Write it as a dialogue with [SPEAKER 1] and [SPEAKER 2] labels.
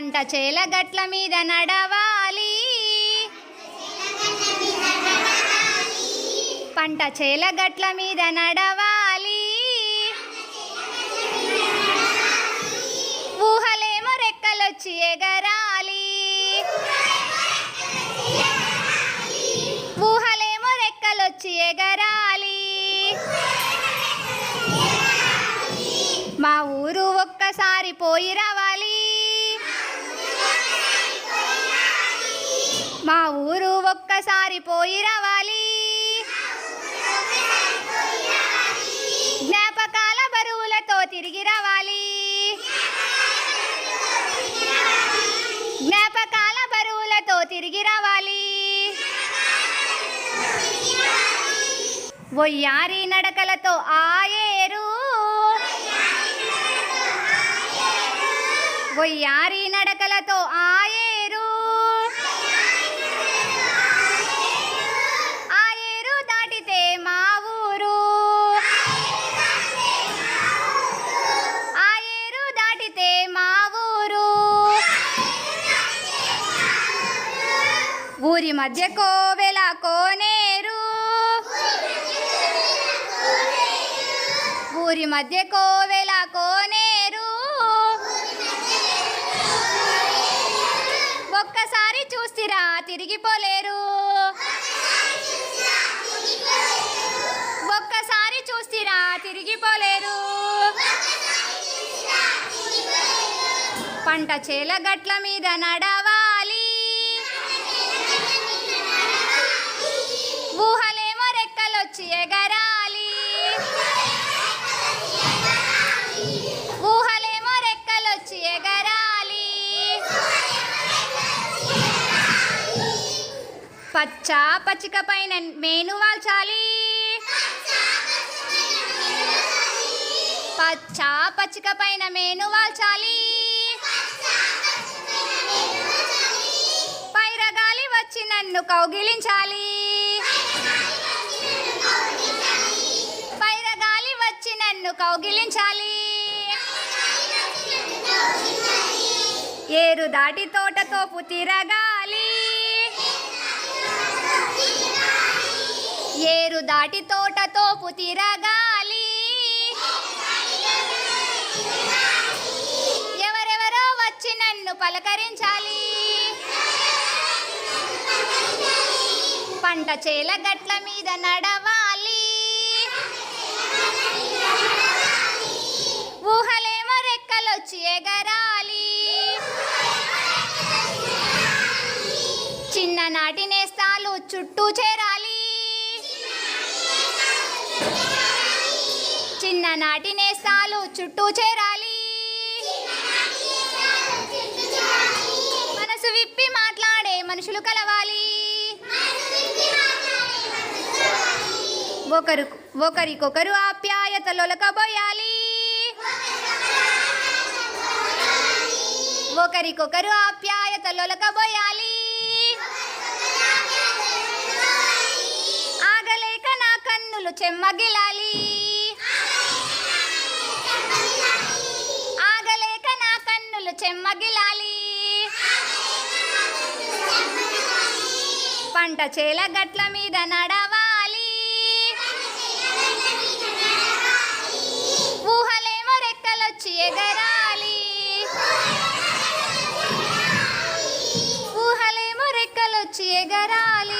[SPEAKER 1] పంట చేల గట్ల మీద నడవాలి. పంట చేల గట్ల మీద నడవాలి. ఊహలేమో రెక్కలొచ్చి ఎగరాలి. ఊహలేమో రెక్కలొచ్చి ఎగరాలి. మా ఊరు ఒక్కసారి పోయి రావాలి. మా ఊరు ఒక్కసారి పోయి రావాలి. జ్ఞాపకాల బరువులతో తిరిగి రావాలి. జ్ఞాపకాల బరువులతో తిరిగి రావాలి. వయ్యారి నడకలతో ఆయేరు. వొయ్యారి నడకలతో ఆయేరు ఊరి మధ్య కోవెల కోనేరు. ఊరి మధ్య కోవెల కోనేరు. ఒక్కసారి చూసిరా తిరిగిపోలేరు ఒక్కసారి చూసిరా తిరిగిపోలేరు పంట చేల గట్ల మీద నడవా. ఎగరాలి. ఊహలేమో రెక్కలొచ్చి ఎగరాలి. పచ్చా పచ్చిక పైన మేను వాల్చాలి. పచ్చా పచ్చిక పైన మేను వాల్చాలి. పైరగాలి వచ్చి నన్ను కౌగిలించాలి. కౌగిలించాలి. ఏరు దాటి తోటతోపు తిరగాలి ఏరు దాటి తోటతోపు తిరగాలి ఎవరెవరో వచ్చి నన్ను పలకరించాలి. పంట చేల గట్ల మీద నడవాలి ఊహలేమో రెక్కలొచ్చి ఎగరాలి. చిన్ననాటి నేస్తాలు చుట్టూ చేరాలి. చిన్ననాటి నేస్తాలు చుట్టూ చేరాలి. మనసు విప్పి మాట్లాడే మనుషులు కలవాలి. ఒకరు ఒకరికొకరు ఆప్యాయతలొలకబోయాలి ఒకరికొకరు ఆప్యాయతలొలకబోయాలి ఆగలేక నా కన్నులు చెమ్మగిలాలి. ఆగలేక నా కన్నులు చెమ్మగిలాలి. పంట చేల గట్ల మీద నడవాలి. ఊహలేమో రెక్కలొచ్చి ఎగరా ఊహలేమో రెక్కలొచ్చి ఎగరాలి